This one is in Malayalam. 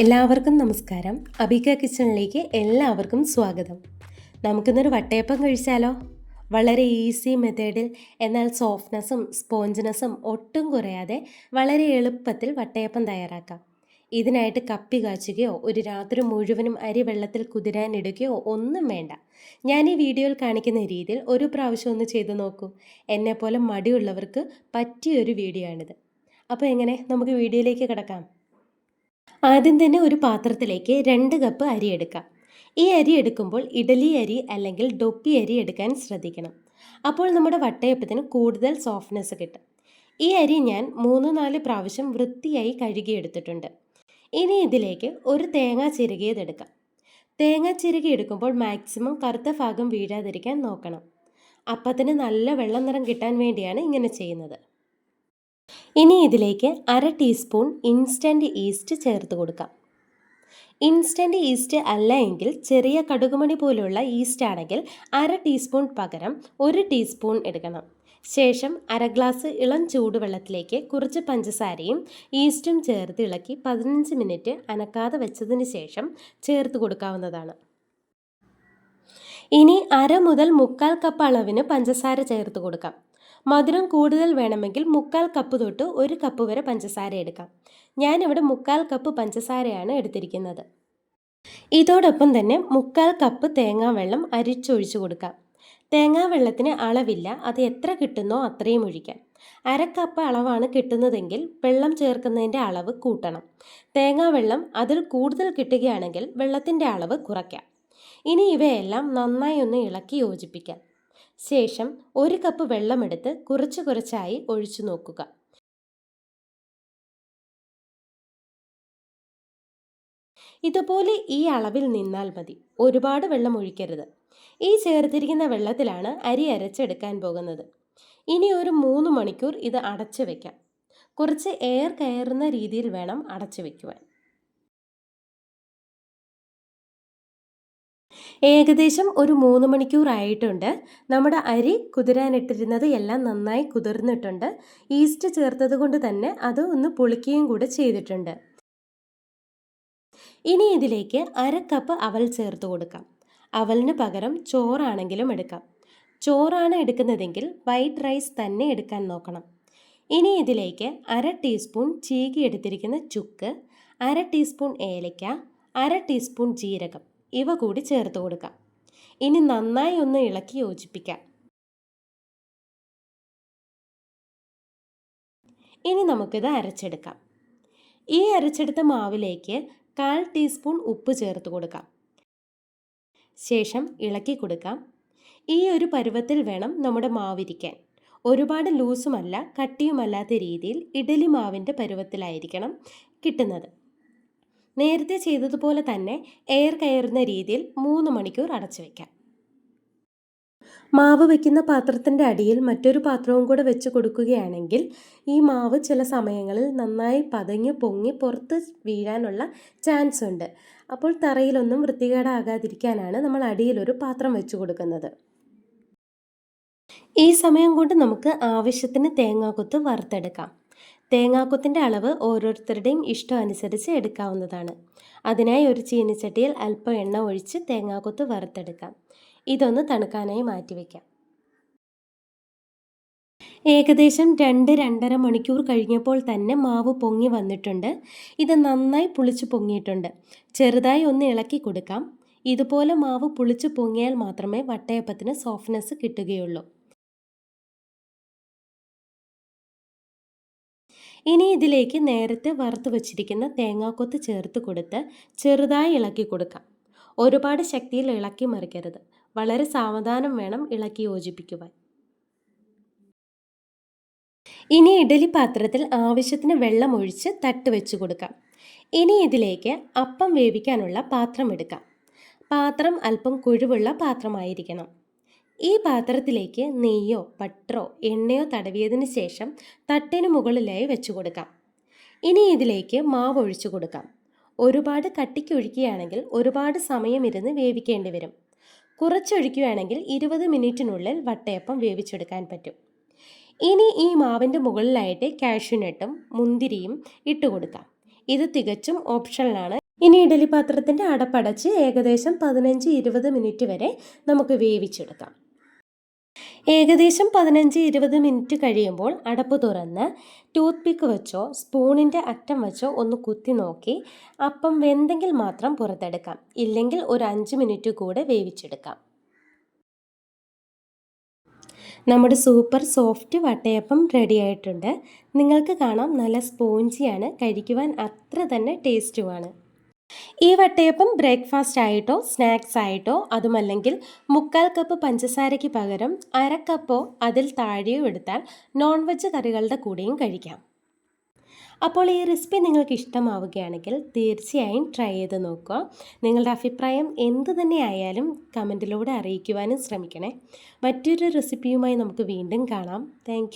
എല്ലാവർക്കും നമസ്കാരം. അബിക കിച്ചണിലേക്ക് എല്ലാവർക്കും സ്വാഗതം. നമുക്കിന്നൊരു വട്ടയപ്പം കഴിച്ചാലോ? വളരെ ഈസി മെത്തേഡിൽ എന്നാൽ സോഫ്റ്റ്നെസ്സും സ്പോഞ്ചിനെസ്സും ഒട്ടും കുറയാതെ വളരെ എളുപ്പത്തിൽ വട്ടയപ്പം തയ്യാറാക്കാം. ഇതിനായിട്ട് കപ്പി കാച്ചുകയോ ഒരു രാത്രി മുഴുവനും അരി വെള്ളത്തിൽ കുതിരാനിടുകയോ ഒന്നും വേണ്ട. ഞാൻ ഈ വീഡിയോയിൽ കാണിക്കുന്ന രീതിയിൽ ഒരു പ്രാവശ്യം ഒന്ന് ചെയ്തു നോക്കൂ. എന്നെപ്പോലെ മടിയുള്ളവർക്ക് പറ്റിയൊരു വീഡിയോ ആണിത് അപ്പോൾ എങ്ങനെ? നമുക്ക് വീഡിയോയിലേക്ക് കിടക്കാം. ആദ്യം തന്നെ ഒരു പാത്രത്തിലേക്ക് രണ്ട് കപ്പ് അരി എടുക്കാം. ഈ അരി എടുക്കുമ്പോൾ ഇഡലി അരി അല്ലെങ്കിൽ ഡൊപ്പി അരി എടുക്കാൻ ശ്രദ്ധിക്കണം. അപ്പോൾ നമ്മുടെ വട്ടയപ്പത്തിന് കൂടുതൽ സോഫ്റ്റ്നെസ് കിട്ടും. ഈ അരി ഞാൻ മൂന്ന് നാല് പ്രാവശ്യം വൃത്തിയായി കഴുകിയെടുത്തിട്ടുണ്ട്. ഇനി ഇതിലേക്ക് ഒരു തേങ്ങ ചിരകിയതെടുക്കാം തേങ്ങ ചിരകി എടുക്കുമ്പോൾ മാക്സിമം കറുത്ത ഭാഗം വീഴാതിരിക്കാൻ നോക്കണം. അപ്പത്തിന് നല്ല വെള്ളം നിറം കിട്ടാൻ വേണ്ടിയാണ് ഇങ്ങനെ ചെയ്യുന്നത്. ഇനി ഇതിലേക്ക് അര ടീസ്പൂൺ ഇൻസ്റ്റന്റ് ഈസ്റ്റ് ചേർത്ത് കൊടുക്കാം. ഇൻസ്റ്റന്റ് ഈസ്റ്റ് അല്ല എങ്കിൽ ചെറിയ കടുകുമണി പോലെയുള്ള ഈസ്റ്റ് ആണെങ്കിൽ അര ടീസ്പൂൺ പകരം ഒരു ടീസ്പൂൺ എടുക്കണം. ശേഷം അര ഗ്ലാസ് ഇളം ചൂടുവെള്ളത്തിലേക്ക് കുറച്ച് പഞ്ചസാരയും ഈസ്റ്റും ചേർത്ത് ഇളക്കി പതിനഞ്ച് മിനിറ്റ് അനക്കാതെ വെച്ചതിന് ശേഷം ചേർത്ത് കൊടുക്കാവുന്നതാണ്. ഇനി അര മുതൽ മുക്കാൽ കപ്പ് അളവിന് പഞ്ചസാര ചേർത്ത് കൊടുക്കാം. മധുരം കൂടുതൽ വേണമെങ്കിൽ മുക്കാൽ കപ്പ് തൊട്ട് ഒരു കപ്പ് വരെ പഞ്ചസാര എടുക്കാം. ഞാനിവിടെ മുക്കാൽ കപ്പ് പഞ്ചസാരയാണ് എടുത്തിരിക്കുന്നത്. ഇതോടൊപ്പം തന്നെ മുക്കാൽ കപ്പ് തേങ്ങാവെള്ളം അരിച്ചൊഴിച്ചു കൊടുക്കാം. തേങ്ങാ വെള്ളത്തിന് അളവില്ല അത് എത്ര കിട്ടുന്നോ അത്രയും ഒഴിക്കാം. അരക്കപ്പ് കപ്പ് അളവാണ് കിട്ടുന്നതെങ്കിൽ വെള്ളം ചേർക്കുന്നതിന്റെ അളവ് കൂട്ടണം. തേങ്ങാവെള്ളം അതിൽ കൂടുതൽ കിട്ടുകയാണെങ്കിൽ വെള്ളത്തിന്റെ അളവ് കുറയ്ക്കാം. ഇനി ഇവയെല്ലാം നന്നായി ഒന്ന് ഇളക്കി യോജിപ്പിക്കാം. ശേഷം ഒരു കപ്പ് വെള്ളമെടുത്ത് കുറച്ച് കുറച്ചായി ഒഴിച്ചു നോക്കുക. ഇതുപോലെ ഈ അളവിൽ നിന്നാൽ മതി. ഒരുപാട് വെള്ളം ഒഴിക്കരുത്. ഈ ചേർത്തിരിക്കുന്ന വെള്ളത്തിലാണ് അരി അരച്ചെടുക്കാൻ പോകുന്നത്. ഇനി ഒരു മൂന്ന് മണിക്കൂർ ഇത് അടച്ചു വയ്ക്കാം കുറച്ച് എയർ കയറുന്ന രീതിയിൽ വേണം അടച്ചു വെക്കുവാൻ. ഏകദേശം ഒരു മൂന്ന് മണിക്കൂർ ആയിട്ടുണ്ട് നമ്മുടെ അരി കുതിരാനിട്ടിരുന്നത് എല്ലാം നന്നായി കുതിർന്നിട്ടുണ്ട്. ഈസ്റ്റ് ചേർത്തത് കൊണ്ട് തന്നെ അത് ഒന്ന് പുളിക്കുകയും കൂടെ ചെയ്തിട്ടുണ്ട്. ഇനി ഇതിലേക്ക് അര കപ്പ് അവൽ ചേർത്ത് കൊടുക്കാം. അവലിന് പകരം ചോറാണെങ്കിലും എടുക്കാം. ചോറാണ് എടുക്കുന്നതെങ്കിൽ വൈറ്റ് റൈസ് തന്നെ എടുക്കാൻ നോക്കണം. ഇനി ഇതിലേക്ക് അര ടീസ്പൂൺ ചീകി എടുത്തിരിക്കുന്ന ചുക്ക് അര ടീസ്പൂൺ ഏലയ്ക്ക അര ടീസ്പൂൺ ജീരകം. ഇവ കൂടി ചേർത്ത് കൊടുക്കാം. ഇനി നന്നായി ഒന്ന് ഇളക്കി യോജിപ്പിക്കാം. ഇനി നമുക്കിത് അരച്ചെടുക്കാം. ഈ അരച്ചെടുത്ത മാവിലേക്ക് കാൽ ടീസ്പൂൺ ഉപ്പ് ചേർത്ത് കൊടുക്കാം. ശേഷം ഇളക്കി കൊടുക്കാം. ഈ ഒരു പരുവത്തിൽ വേണം നമ്മുടെ മാവിരിക്കാൻ. ഒരുപാട് ലൂസുമല്ല കട്ടിയുമല്ലാത്ത രീതിയിൽ ഇഡലി മാവിന്റെ പരുവത്തിലായിരിക്കണം കിട്ടുന്നത്. നേരത്തെ ചെയ്തതുപോലെ തന്നെ എയർ കയറുന്ന രീതിയിൽ മൂന്ന് മണിക്കൂർ അടച്ചു വയ്ക്കാം മാവ് വയ്ക്കുന്ന പാത്രത്തിന്റെ അടിയിൽ മറ്റൊരു പാത്രവും കൂടെ വെച്ച് കൊടുക്കുകയാണെങ്കിൽ ഈ മാവ് ചില സമയങ്ങളിൽ നന്നായി പതഞ്ഞ് പൊങ്ങി പുറത്ത് വീഴാനുള്ള ചാൻസ് ഉണ്ട്. അപ്പോൾ തറയിലൊന്നും വൃത്തികേടാകാതിരിക്കാനാണ് നമ്മൾ അടിയിലൊരു പാത്രം വെച്ച് കൊടുക്കുന്നത്. ഈ സമയം കൊണ്ട് നമുക്ക് ആവശ്യത്തിന് തേങ്ങാക്കൊത്ത് വറുത്തെടുക്കാം. തേങ്ങാക്കൊത്തിന്റെ അളവ് ഓരോരുത്തരുടെയും ഇഷ്ടം അനുസരിച്ച് എടുക്കാവുന്നതാണ്. അതിനായി ഒരു ചീനിച്ചട്ടിയിൽ അല്പം എണ്ണ ഒഴിച്ച് തേങ്ങാക്കൊത്ത് വറുത്തെടുക്കാം. ഇതൊന്ന് തണുക്കാനായി മാറ്റിവെക്കാം. ഏകദേശം രണ്ട് രണ്ടര മണിക്കൂർ കഴിഞ്ഞപ്പോൾ തന്നെ മാവ് പൊങ്ങി വന്നിട്ടുണ്ട്. ഇത് നന്നായി പുളിച്ച് പൊങ്ങിയിട്ടുണ്ട്. ചെറുതായി ഒന്ന് ഇളക്കി കൊടുക്കാം. ഇതുപോലെ മാവ് പുളിച്ച് പൊങ്ങിയാൽ മാത്രമേ വട്ടയപ്പത്തിന് സോഫ്റ്റ്നെസ് കിട്ടുകയുള്ളൂ. ഇനി ഇതിലേക്ക് നേരത്തെ വറുത്ത് വച്ചിരിക്കുന്ന തേങ്ങാക്കൊത്ത് ചേർത്ത് കൊടുത്ത് ചെറുതായി ഇളക്കി കൊടുക്കാം. ഒരുപാട് ശക്തിയിൽ ഇളക്കി മറിക്കരുത്. വളരെ സാവധാനം വേണം ഇളക്കി യോജിപ്പിക്കുവാൻ. ഇനി ഇഡലി പാത്രത്തിൽ ആവശ്യത്തിന് വെള്ളം ഒഴിച്ച് തട്ട് വെച്ച് കൊടുക്കാം. ഇനി ഇതിലേക്ക് അപ്പം വേവിക്കാനുള്ള പാത്രം എടുക്കാം. പാത്രം അല്പം കുഴിവുള്ള പാത്രമായിരിക്കണം. ഈ പാത്രത്തിലേക്ക് നെയ്യോ ബട്ടറോ എണ്ണയോ തടവിയതിന് ശേഷം തട്ടിന് മുകളിലായി വെച്ചു കൊടുക്കാം. ഇനി ഇതിലേക്ക് മാവ് ഒഴിച്ചു കൊടുക്കാം. ഒരുപാട് കട്ടിക്കൊഴിക്കുകയാണെങ്കിൽ ഒരുപാട് സമയം ഇരുന്ന് വേവിക്കേണ്ടി വരും. കുറച്ചൊഴിക്കുകയാണെങ്കിൽ ഇരുപത് മിനിറ്റിനുള്ളിൽ വട്ടയപ്പം വേവിച്ചെടുക്കാൻ പറ്റും. ഇനി ഈ മാവിന്റെ മുകളിലായിട്ട് കാഷ്യൂനട്ടും മുന്തിരിയും ഇട്ട് കൊടുക്കാം. ഇത് തികച്ചും ഓപ്ഷണലാണ് ഇനി ഇഡലി പാത്രത്തിന്റെ അടപ്പടച്ച് ഏകദേശം പതിനഞ്ച് ഇരുപത് മിനിറ്റ് വരെ നമുക്ക് വേവിച്ചെടുക്കാം. ഏകദേശം പതിനഞ്ച് ഇരുപത് മിനിറ്റ് കഴിയുമ്പോൾ അടപ്പ് തുറന്ന് ടൂത്ത് പിക്ക് വെച്ചോ സ്പൂണിന്റെ അറ്റം വെച്ചോ ഒന്ന് കുത്തി നോക്കി. അപ്പം വെന്തെങ്കിൽ മാത്രം പുറത്തെടുക്കാം. ഇല്ലെങ്കിൽ ഒരു അഞ്ച് മിനിറ്റ് കൂടെ വേവിച്ചെടുക്കാം. നമ്മുടെ സൂപ്പർ സോഫ്റ്റ് വട്ടയപ്പം റെഡി ആയിട്ടുണ്ട്. നിങ്ങൾക്ക് കാണാം നല്ല സ്പോഞ്ചിയാണ്. കഴിക്കുവാൻ അത്ര തന്നെ ടേസ്റ്റുമാണ് ഈ വട്ടയപ്പം ബ്രേക്ക്ഫാസ്റ്റ് ആയിട്ടോ സ്നാക്സ് ആയിട്ടോ അതുമല്ലെങ്കിൽ മുക്കാൽ കപ്പ് പഞ്ചസാരയ്ക്ക് പകരം അര കപ്പോ അതിൽ താഴെയോ എടുത്താൽ നോൺ വെജ് കറികളുടെ കൂടെയും കഴിക്കാം. അപ്പോൾ ഈ റെസിപ്പി നിങ്ങൾക്ക് ഇഷ്ടമാവുകയാണെങ്കിൽ തീർച്ചയായും ട്രൈ ചെയ്ത് നോക്കുക. നിങ്ങളുടെ അഭിപ്രായം എന്ത് തന്നെ ആയാലും കമന്റിലൂടെ അറിയിക്കുവാനും ശ്രമിക്കണേ. മറ്റൊരു റെസിപ്പിയുമായി നമുക്ക് വീണ്ടും കാണാം. താങ്ക്